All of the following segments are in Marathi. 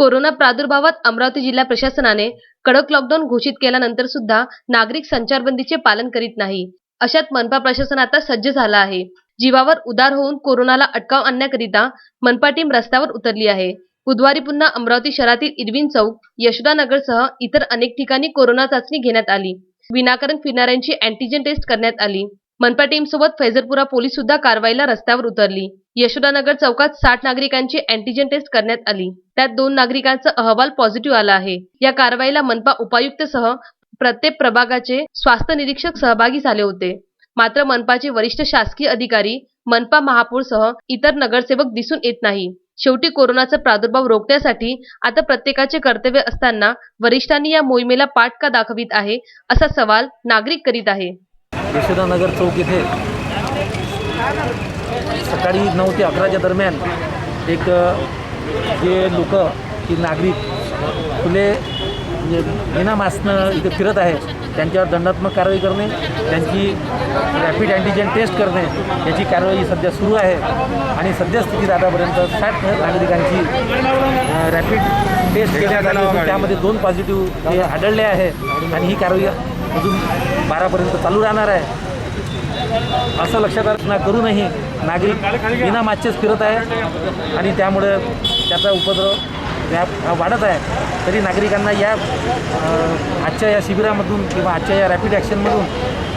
कोरोना प्रादुर्भावात अमरावती जिल्हा प्रशासनाने कडक लॉकडाऊन घोषित केल्यानंतर सुद्धा नागरिक संचारबंदीचे पालन करीत नाही. अशात मनपा प्रशासन आता सज्ज झाला आहे. जीवावर उदार होऊन कोरोनाला अटकाव आणण्याकरिता मनपा टीम रस्त्यावर उतरली आहे. बुधवारी पुन्हा अमरावती शहरातील इरविन चौक यशोदानगरसह इतर अनेक ठिकाणी कोरोना चाचणी घेण्यात आली. विनाकारण फिरणाऱ्यांची अँटीजेन टेस्ट करण्यात आली. मनपा टीम सोबत फैजरपुरा पोलीस सुद्धा कारवाईला रस्त्यावर उतरली. यशोदानगर चौकात साठ नागरिकांची अँटीजेन टेस्ट करण्यात आली. त्यात दोन नागरिकांचा अहवाल पॉझिटिव्ह आला आहे. या कारवाईला मनपा उपायुक्तसह प्रत्येक प्रभागाचे स्वास्थ्य निरीक्षक सहभागी झाले होते. मात्र मनपाचे वरिष्ठ शासकीय अधिकारी मनपा महापौरसह इतर नगरसेवक दिसून येत नाही. शेवटी कोरोनाचा प्रादुर्भाव रोखण्यासाठी आता प्रत्येकाचे कर्तव्य असताना वरिष्ठांनी या मोहिमेला पाठ का दाखवित आहे असा सवाल नागरिक करीत आहे. यशोदानगर चौक इथे सकाळी नऊ ते अकराच्या दरम्यान एक जे लोक की नागरिक खुले म्हणजे मास्कनं इथे फिरत आहे त्यांच्यावर दंडात्मक कारवाई करणे त्यांची रॅपिड अँटीजेन टेस्ट करणे याची कारवाई सध्या सुरू आहे. आणि सद्यस्थितीत आतापर्यंत साठ नागरिकांची रॅपिड टेस्ट केल्या आली होती त्यामध्ये दोन पॉझिटिव्ह हे आढळले आहे. आणि ही कारवाई अजून बारापर्यंत चालू राहणार आहे. असं लक्षात ना करूनही नागरिक विना मागचेच फिरत आहे आणि त्यामुळे त्याचा उपद्रव वाढत आहे. तरी नागरिकांना या आजच्या या शिबिरामधून किंवा आजच्या या रॅपिड ॲक्शनमधून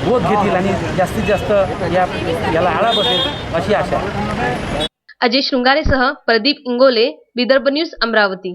बोध घेतील आणि जास्तीत जास्त या याला आळा बसेल अशी आशा अजय शृंगारेसह प्रदीप इंगोले विदर्भ न्यूज अमरावती.